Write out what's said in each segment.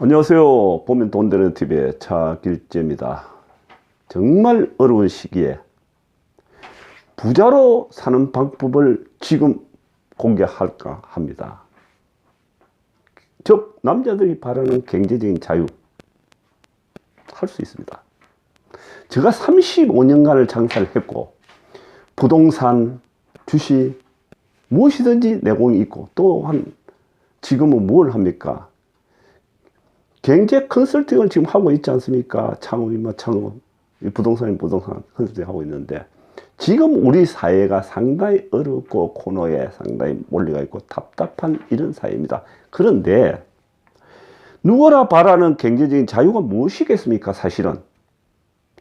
안녕하세요. 보면 돈 되는 TV의 차길재입니다. 정말 어려운 시기에 부자로 사는 방법을 지금 공개할까 합니다. 즉, 남자들이 바라는 경제적인 자유 할 수 있습니다. 제가 35년간을 장사를 했고, 부동산, 주식, 무엇이든지 내공이 있고, 또 한 지금은 뭘 합니까? 경제 컨설팅을 지금 하고 있지 않습니까? 창업이 뭐 창업, 이 부동산이 부동산 컨설팅 하고 있는데 지금 우리 사회가 상당히 어렵고 코너에 상당히 몰려가 있고 답답한 이런 사회입니다. 그런데 누구나 바라는 경제적인 자유가 무엇이겠습니까? 사실은.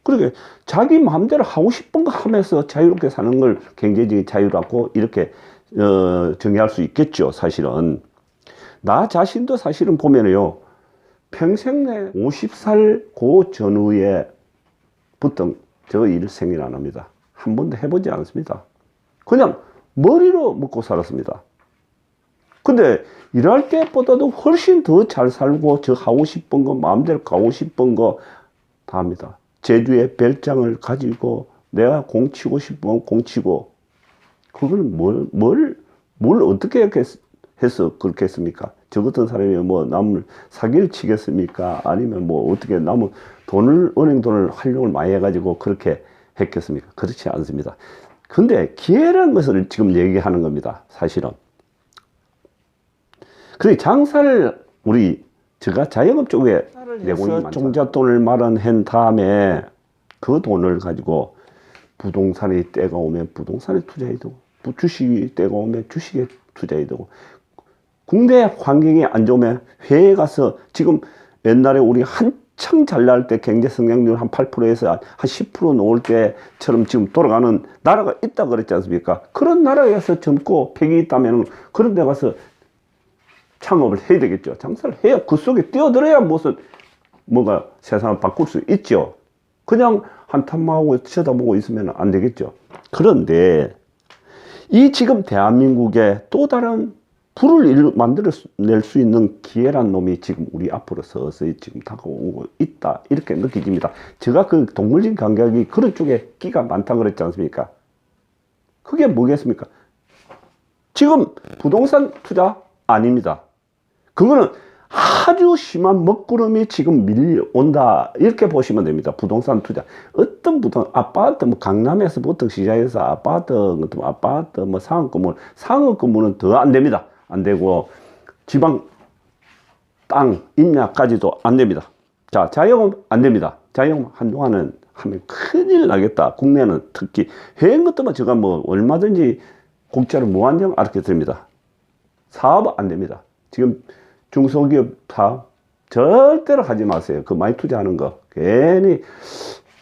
그러게 자기 마음대로 하고 싶은 거 하면서 자유롭게 사는 걸 경제적인 자유라고 이렇게 어, 정의할 수 있겠죠. 사실은. 나 자신도 사실은 보면요. 평생 내 50살 고 전후에 부터 저 일을 생일 안 합니다. 한 번도 해보지 않습니다. 그냥 머리로 먹고 살았습니다. 근데 일할 때보다도 훨씬 더 잘 살고 저 하고 싶은 거 마음대로 가고 싶은 거 다 합니다. 제주에 별장을 가지고 내가 공치고 싶으면 공치고 그걸 뭘, 뭘, 뭘 어떻게 했, 해서 그렇게 했습니까? 저 같은 사람이 뭐 남을 사기를 치겠습니까? 아니면 뭐 어떻게 남을 돈을, 은행 돈을 활용을 많이 해가지고 그렇게 했겠습니까? 그렇지 않습니다. 근데 기회라는 것을 지금 얘기하는 겁니다. 사실은. 그래 장사를 우리 제가 자영업 쪽에 내고 종잣돈을 마련한 다음에 그 돈을 가지고 부동산에 때가 오면 부동산에 투자해야 되고 주식이 때가 오면 주식에 투자해야 되고 국내 환경이 안 좋으면 해외에 가서 지금 옛날에 우리 한창 잘 나갈 때 경제 성장률 한 8%에서 한 10% 놓을 때처럼 지금 돌아가는 나라가 있다 그랬지 않습니까? 그런 나라에 가서 젊고 팩이 있다면 그런 데 가서 창업을 해야 되겠죠. 장사를 해야 그 속에 뛰어들어야 무슨 뭐가 세상을 바꿀 수 있죠. 그냥 한탄마하고 쳐다보고 있으면 안 되겠죠. 그런데 이 지금 대한민국에 또 다른 불을 만들어낼 수 있는 기회란 놈이 지금 우리 앞으로 서서히 지금 다가오고 있다. 이렇게 느껴집니다. 제가 그 동물진 감각이 그런 쪽에 끼가 많다 그랬지 않습니까? 그게 뭐겠습니까? 지금 부동산 투자 아닙니다. 그거는 아주 심한 먹구름이 지금 밀려온다. 이렇게 보시면 됩니다. 부동산 투자. 어떤 부동, 아파트, 뭐 강남에서부터 시작해서 아파트, 뭐 아파트, 뭐 상업 건물, 상업 건물은 더 안 됩니다. 안 되고, 지방 땅 임야까지도 안 됩니다. 자, 자영업 안 됩니다. 자영업 한동안은 하면 큰일 나겠다. 국내는 특히 해외 것도만 제가 뭐 얼마든지 국자를 무한정 알게 드립니다. 사업 안 됩니다. 지금 중소기업 사업 절대로 하지 마세요. 그 많이 투자하는 거. 괜히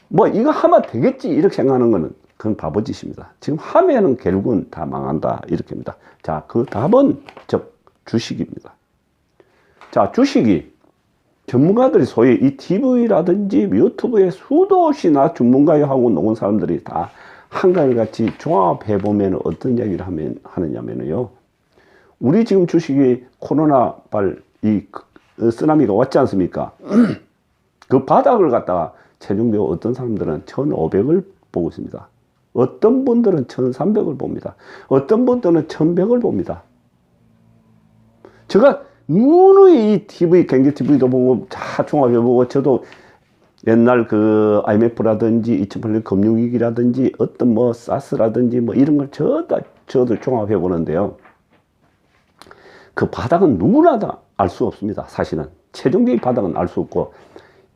뭐 이거 하면 되겠지 이렇게 생각하는 거는 그건 바보짓입니다. 지금 하면은 결국은 다 망한다 이렇게입니다. 자, 그 답은 즉 주식입니다. 자, 주식이 전문가들이 소위 이 TV라든지 유튜브에 수도 없이나 전문가하고 놓은 사람들이 다 한가위같이 종합해 보면 어떤 이야기를 하면 하느냐면요. 우리 지금 주식이 코로나 발 이 쓰나미가 왔지 않습니까? 그 바닥을 갖다가 최종적으로 어떤 사람들은 1,500을 보고 있습니다. 어떤 분들은 1,300을 봅니다. 어떤 분들은 1,100을 봅니다. 제가 누누이 이 TV, 경제 TV도 보고 다 종합해보고 저도 옛날 그 IMF라든지 2008년 금융위기라든지 어떤 뭐 사스라든지 뭐 이런 걸 저도, 저도 종합해 보는데요. 그 바닥은 누구나 다 알 수 없습니다. 사실은. 최종적인 바닥은 알 수 없고,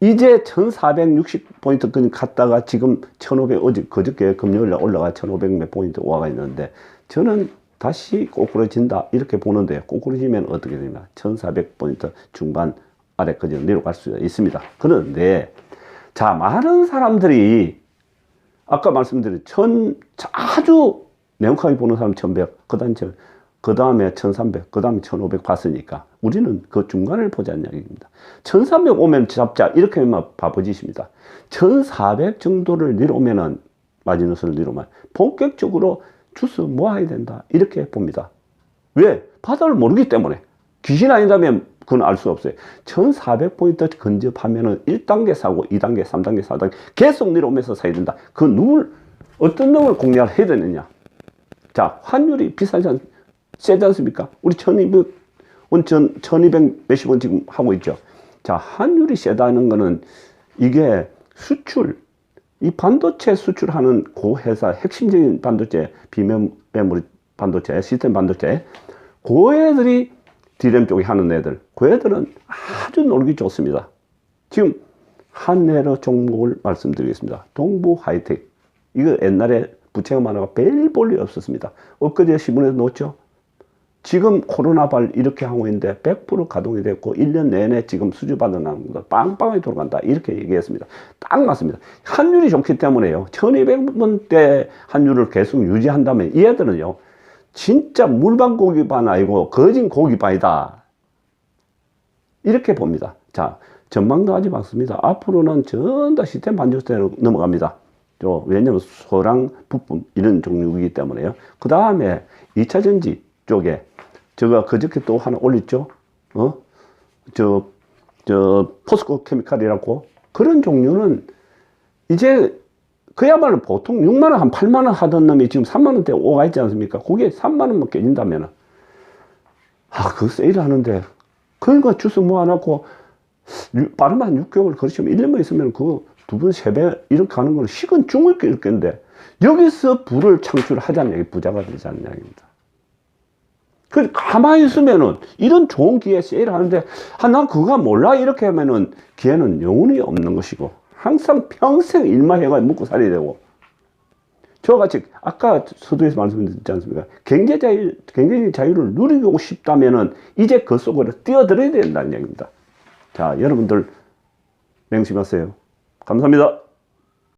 이제 1460포인트까지 갔다가 지금 1500, 어제, 그저께 금요일에 올라가 1500몇 포인트 와가 있는데, 저는 다시 꼬꾸러진다. 이렇게 보는데, 꼬꾸러지면 어떻게 되냐. 1400포인트 중반 아래까지 내려갈 수 있습니다. 그런데, 자, 많은 사람들이, 아까 말씀드린 천, 아주 명확하게 보는 사람 1100, 그 다음 그 다음에 1300, 그 다음에 1500 봤으니까 우리는 그 중간을 보자는 이야기입니다. 1300 오면 잡자 이렇게 하면 바보짓입니다. 1400 정도를 내려오면은 마지노선을 내려오면 본격적으로 주스 모아야 된다 이렇게 봅니다. 왜? 바다를 모르기 때문에 귀신 아니라면 그건 알 수 없어요. 1400포인트 근접하면은 1단계 사고, 2단계, 3단계, 4단계 계속 내려오면서 사야 된다. 그 놈을, 어떤 놈을 공략을 해야 되느냐. 자, 환율이 비싸지 않, 세지 않습니까? 우리 1200, 원, 전, 1200 몇십 원 지금 하고 있죠. 자, 환율이 세다는 거는 이게 수출, 이 반도체 수출하는 그 회사, 핵심적인 반도체, 비메모리 반도체, 시스템 반도체, 그 애들이 디램 쪽에 하는 애들, 그 애들은 아주 놀기 좋습니다. 지금 한내로 종목을 말씀드리겠습니다. 동부 하이텍. 이거 옛날에 부채가 많아가 별 볼일 없었습니다. 엊그제 신문에서 놓죠. 지금 코로나 발 이렇게 하고 있는데 100% 가동이 됐고 1년 내내 지금 수주받는 거 빵빵하게 돌아간다 이렇게 얘기했습니다. 딱 맞습니다. 환율이 좋기 때문에요. 1200원대 환율을 계속 유지한다면 이 애들은요. 진짜 물반 고기반 아니고 거진 고기반이다. 이렇게 봅니다. 자, 전망도 하지 않습니다. 앞으로는 전 다 시스템 반도체로 넘어갑니다. 저, 왜냐면 소랑 부품 이런 종류이기 때문에요. 그 다음에 2차 전지 쪽에 제가 그저께 또 하나 올렸죠. 어? 저, 저, 포스코 케미칼이라고 그런 종류는 이제 그야말로 보통 6만원, 한 8만원 하던 놈이 지금 3만원대 오가 있지 않습니까? 그게 3만원만 깨진다면, 아, 그 세일 하는데, 그거 주스 모아놓고, 유- 빠르면 한 6개월 그렇지만 1년만 있으면 그두 번, 세 배 이렇게 하는 거는 식은 죽을 겠는데 여기서 부를 창출하자는 얘기, 부자가 되자는 얘기입니다. 그 가만히 있으면은 이런 좋은 기회 세일 하는데 아, 난 그거 몰라 이렇게 하면은 기회는 영원히 없는 것이고 항상 평생 일만 해가 먹고 살아야 되고 저와 같이 아까 서두에서 말씀드렸지 않습니까? 경제 자유, 경제 자유를 누리고 싶다면은 이제 그 속으로 뛰어들어야 된다는 얘기입니다. 자, 여러분들 맹심하세요. 감사합니다.